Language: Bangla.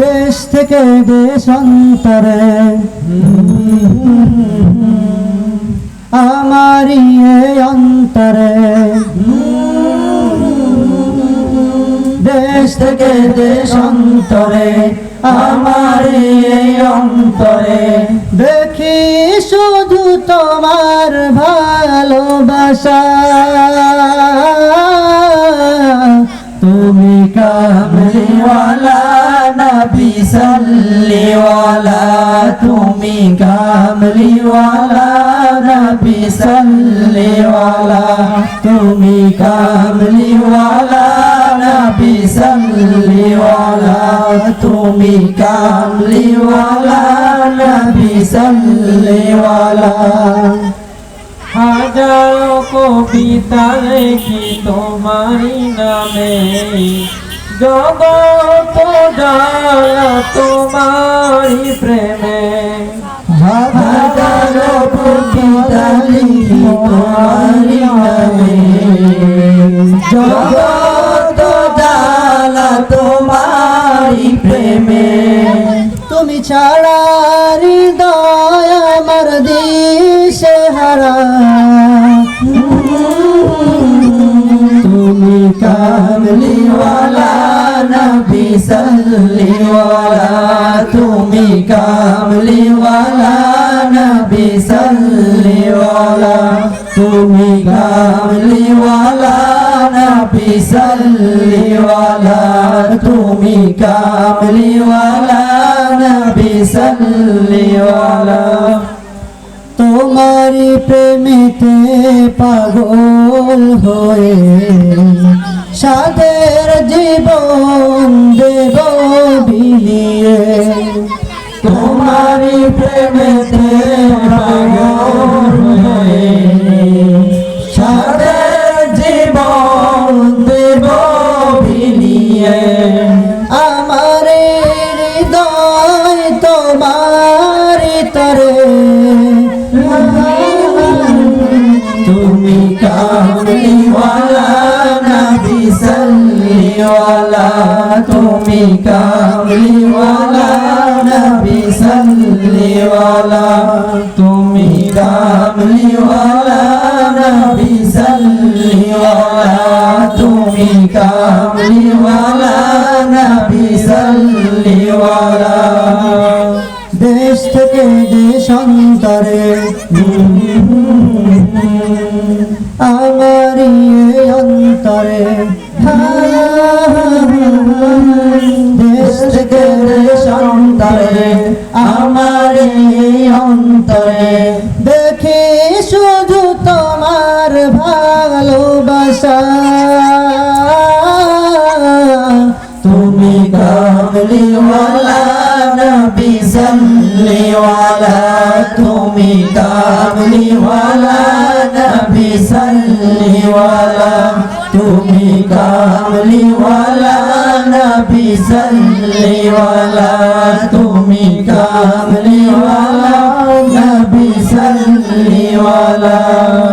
দেশ থেকে দেশান্তরে আমারই এই অন্তরে। দেশ থেকে দেশান্তরে আমার এই অন্তরে। দেখি শুধু তোমার ভালোবাসা। তুমি কামলিওয়ালা। নবী সাল্লিওয়ালা তুমি কামলিওয়ালা নবী সাল্লিওয়ালা তুমি কামলিওয়ালা নবী সাল্লিওয়ালা তুমি কামলিওয়ালা নবী সাল্লিওয়ালা হাজারো কবিতা লেখি তোমারি নামে? জগত জালা তোমারি প্রেমে। কবিতা লিখি তোমারি নামে জগত জালা তোমারি প্রেমে। তুমি ছাড়া হৃদয় আমার দিশে হারা। তুমি কামলিওয়ালা নবী সাল্লিওয়ালা তুমি কামলিওয়ালা নবী সাল্লিওয়ালা তুমি কামলিওয়ালা নবী সাল্লিওয়ালা তুমি কামলিওয়ালা নবী সাল্লিওয়ালা তোমারি প্রেমিতে পাগল হয়ে সাদের জীবন দেব বিলিয়ে। তোমারি হয়ে সাদের জীবন দেব বিলিয়ে। আমার হৃদয় তোমার তরে। তুমি সাল্লিওয়ালা, তুমি কামলিওয়ালা নবী সাল্লিওয়ালা, তুমি কামলিওয়ালা নবী সাল্লিওয়ালা, তুমি কামলিওয়ালা নবী সাল্লিওয়ালা। দেশ থেকে দেশান্তরে আমার শুধু তোমার ভালোবাসা। তুমি কামলিওয়ালা নবী সাল্লিওয়ালা। তুমি কামলিওয়ালা নবী সাল্লিওয়ালা। তুমি কামলিওয়ালা নবী সাল্লিওয়ালা। তুমি কামলিওয়ালা সালাম।